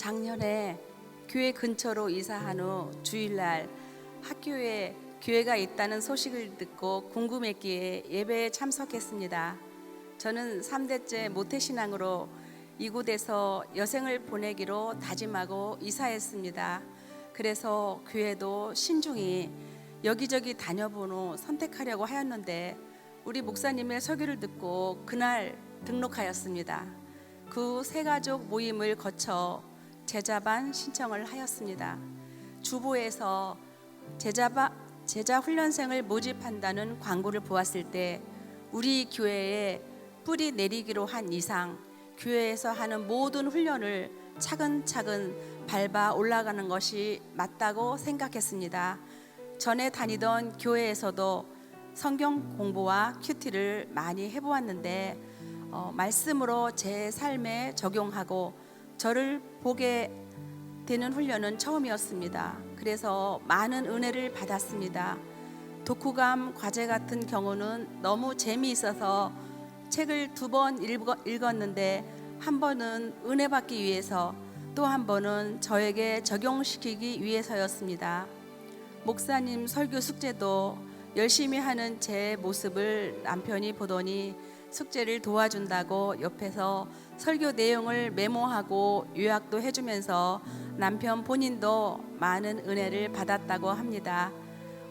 작년에 교회 근처로 이사한 후 주일날 학교에 교회가 있다는 소식을 듣고 궁금했기에 예배에 참석했습니다. 저는 3대째 모태신앙으로 이곳에서 여생을 보내기로 다짐하고 이사했습니다. 그래서 교회도 신중히 여기저기 다녀본 후 선택하려고 하였는데 우리 목사님의 설교를 듣고 그날 등록하였습니다. 그 세 가족 모임을 거쳐 제자반 신청을 하였습니다. 주보에서 제자바, 제자 훈련생을 모집한다는 광고를 보았을 때 우리 교회에 뿌리 내리기로 한 이상 교회에서 하는 모든 훈련을 차근차근 밟아 올라가는 것이 맞다고 생각했습니다. 전에 다니던 교회에서도 성경 공부와 큐티를 많이 해보았는데 어, 말씀으로 제 삶에 적용하고 저를 보게 되는 훈련은 처음이었습니다. 그래서 많은 은혜를 받았습니다. 독후감 과제 같은 경우는 너무 재미있어서 책을 두 번 읽었는데 한 번은 은혜 받기 위해서 또 한 번은 저에게 적용시키기 위해서였습니다. 목사님 설교 숙제도 열심히 하는 제 모습을 남편이 보더니 숙제를 도와준다고 옆에서 설교 내용을 메모하고 요약도 해주면서 남편 본인도 많은 은혜를 받았다고 합니다.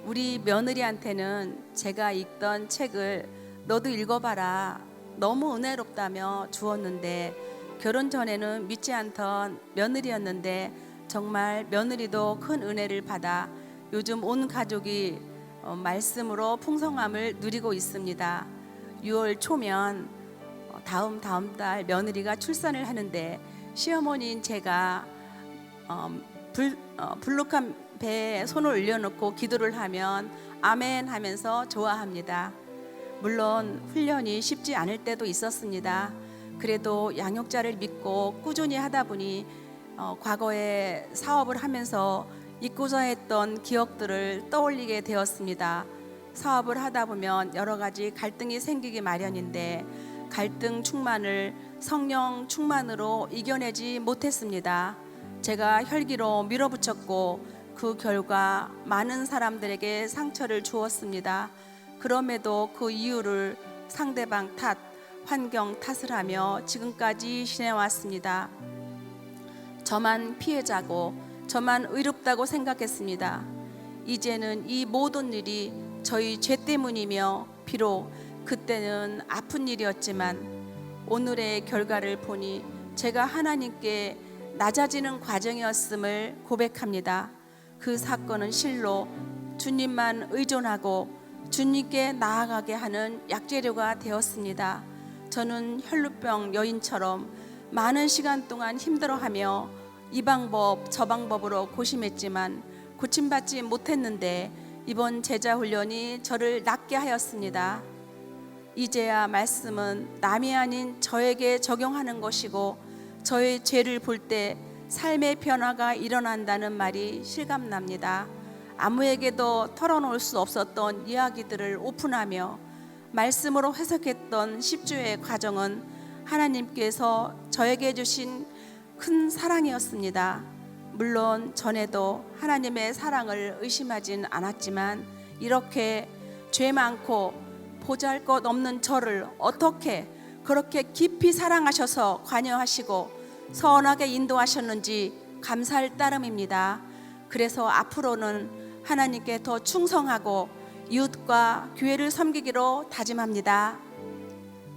우리 며느리한테는 제가 읽던 책을 너도 읽어봐라. 너무 은혜롭다며 주었는데 결혼 전에는 믿지 않던 며느리였는데 정말 며느리도 큰 은혜를 받아 요즘 온 가족이 어, 말씀으로 풍성함을 누리고 있습니다. 6월 초면 어, 다음 다음 달 며느리가 출산을 하는데 시어머니인 제가 어, 불, 어, 불룩한 배에 손을 올려놓고 기도를 하면 아멘 하면서 좋아합니다. 물론 훈련이 쉽지 않을 때도 있었습니다. 그래도 양육자를 믿고 꾸준히 하다 보니 어, 과거에 사업을 하면서 잊고자 했던 기억들을 떠올리게 되었습니다. 사업을 하다 보면 여러 가지 갈등이 생기기 마련인데 갈등 충만을 성령 충만으로 이겨내지 못했습니다. 제가 혈기로 밀어붙였고 그 결과 많은 사람들에게 상처를 주었습니다. 그럼에도 그 이유를 상대방 탓, 환경 탓을 하며 지금까지 지내왔습니다. 저만 피해자고 저만 의롭다고 생각했습니다. 이제는 이 모든 일이 저희 죄 때문이며 비록 그때는 아픈 일이었지만 오늘의 결과를 보니 제가 하나님께 낮아지는 과정이었음을 고백합니다. 그 사건은 실로 주님만 의존하고 주님께 나아가게 하는 약재료가 되었습니다. 저는 혈루병 여인처럼 많은 시간 동안 힘들어하며 이 방법 저 방법으로 고심했지만 고침받지 못했는데 이번 제자 훈련이 저를 낫게 하였습니다. 이제야 말씀은 남이 아닌 저에게 적용하는 것이고 저의 죄를 볼 때 삶의 변화가 일어난다는 말이 실감납니다. 아무에게도 털어놓을 수 없었던 이야기들을 오픈하며 말씀으로 해석했던 10주의 과정은 하나님께서 저에게 주신 큰 사랑이었습니다. 물론 전에도 하나님의 사랑을 의심하진 않았지만 이렇게 죄 많고 보잘 것 없는 저를 어떻게 그렇게 깊이 사랑하셔서 관여하시고 선하게 인도하셨는지 감사할 따름입니다. 그래서 앞으로는 하나님께 더 충성하고 이웃과 교회를 섬기기로 다짐합니다.